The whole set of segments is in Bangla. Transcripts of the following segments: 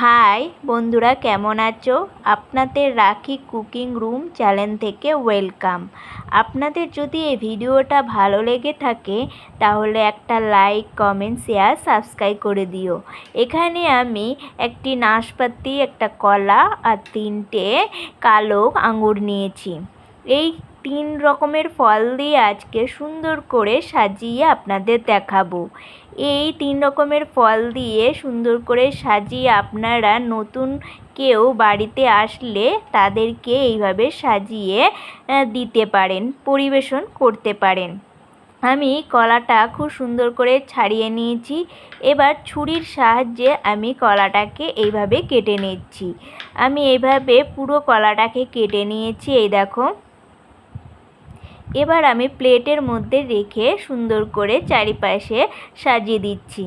হাই, বন্ধুরা কেমন আছো? আপনাদের রাখি কুকিং রুম চ্যানেল থেকে ওয়েলকাম। আপনাদের যদি এই ভিডিওটা ভালো লেগে থাকে, তাহলে একটা লাইক, কমেন্ট, শেয়ার, সাবস্ক্রাইব করে দিও। এখানে আমি একটি নাশপাতি, একটা কলা আর তিনটে কালো আঙুর নিয়েছি। এই তিন রকমের ফল দিয়ে আজকে সুন্দর করে সাজিয়ে আপনাদের দেখাবো। এই তিন রকমের ফল দিয়ে সুন্দর করে সাজিয়ে আপনারা নতুন কেউ বাড়িতে আসলে তাদেরকে এইভাবে সাজিয়ে দিতে পারেন, পরিবেশন করতে পারেন। আমি কলাটা খুব সুন্দর করে ছাড়িয়ে নিয়েছি। এবার ছুরির সাহায্যে আমি কলাটাকে এইভাবে কেটে নিচ্ছি। আমি এইভাবে পুরো কলাটাকে কেটে নিয়েছি, এই দেখো। এবার আমি প্লেটের মধ্যে রেখে সুন্দর করে চারিপাশে সাজিয়ে দিচ্ছি।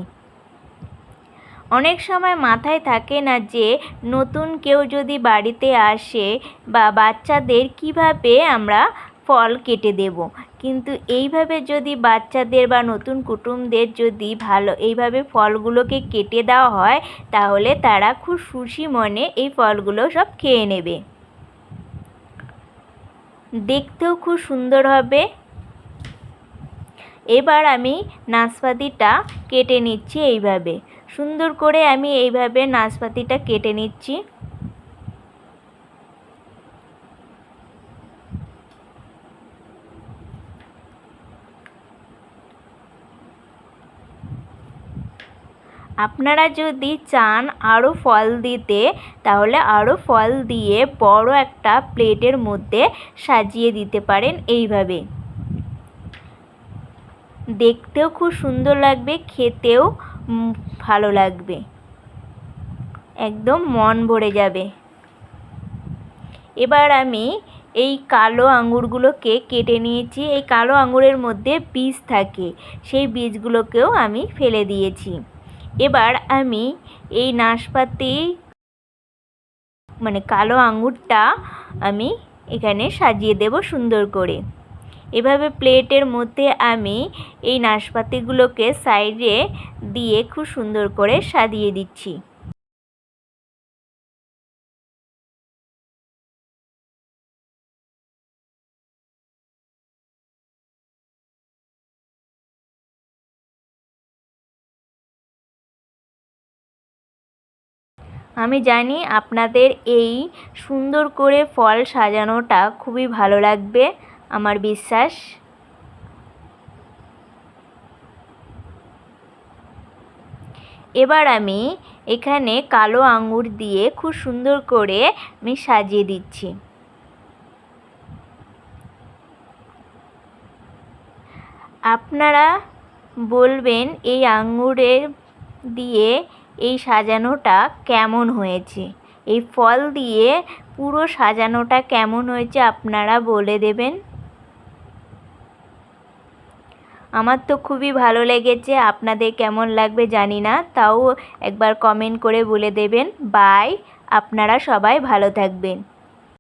অনেক সময় মাথায় থাকে না যে, নতুন কেউ যদি বাড়িতে আসে বা বাচ্চাদের কীভাবে আমরা ফল কেটে দেব। কিন্তু এইভাবে যদি বাচ্চাদের বা নতুন কুটুমদের যদি ভালো এইভাবে ফলগুলোকে কেটে দেওয়া হয়, তাহলে তারা খুব খুশি মনে এই ফলগুলো সব খেয়ে নেবে। দেখতেও খুব সুন্দর হবে। এবার আমি নাশপাতিটা কেটে নিচ্ছি এইভাবে। সুন্দর করে আমি এইভাবে নাশপাতিটা কেটে নিচ্ছি। আপনারা যদি চান আরও ফল দিতে, তাহলে আরও ফল দিয়ে বড় একটা প্লেটের মধ্যে সাজিয়ে দিতে পারেন এইভাবে। দেখতেও খুব সুন্দর লাগবে, খেতেও ভালো লাগবে। একদম মন ভরে যাবে। এবার আমি এই কালো আঙুরগুলোকে কেটে নিয়েছি। এই কালো আঙুরের মধ্যে বীজ থাকে, সেই বীজগুলোকেও আমি ফেলে দিয়েছি। এবার আমি এই নাশপাতি মানে কালো আঙুরটা আমি এখানে সাজিয়ে দেব সুন্দর করে। এভাবে প্লেটের মধ্যে আমি এই নাশপাতিগুলোকে সাইডে দিয়ে খুব সুন্দর করে সাজিয়ে দিচ্ছি। আমি জানি আপনাদের এই সুন্দর করে ফল সাজানোটা খুবই ভালো লাগবে, আমার বিশ্বাস। এবার আমি এখানে কালো আঙুর দিয়ে খুব সুন্দর করে আমি সাজিয়ে দিচ্ছি। আপনারা বলবেন এই আঙুরের দিয়ে এই সাজানোটা কেমন হয়েছে? এই ফল দিয়ে পুরো সাজানোটা কেমন হয়েছে আপনারা বলে দেবেন? আমার তো খুবই ভালো লেগেছে, আপনাদের কেমন লাগবে জানি না, তাও একবার কমেন্ট করে বলে দেবেন। বাই আপনারা সবাই ভালো থাকবেন।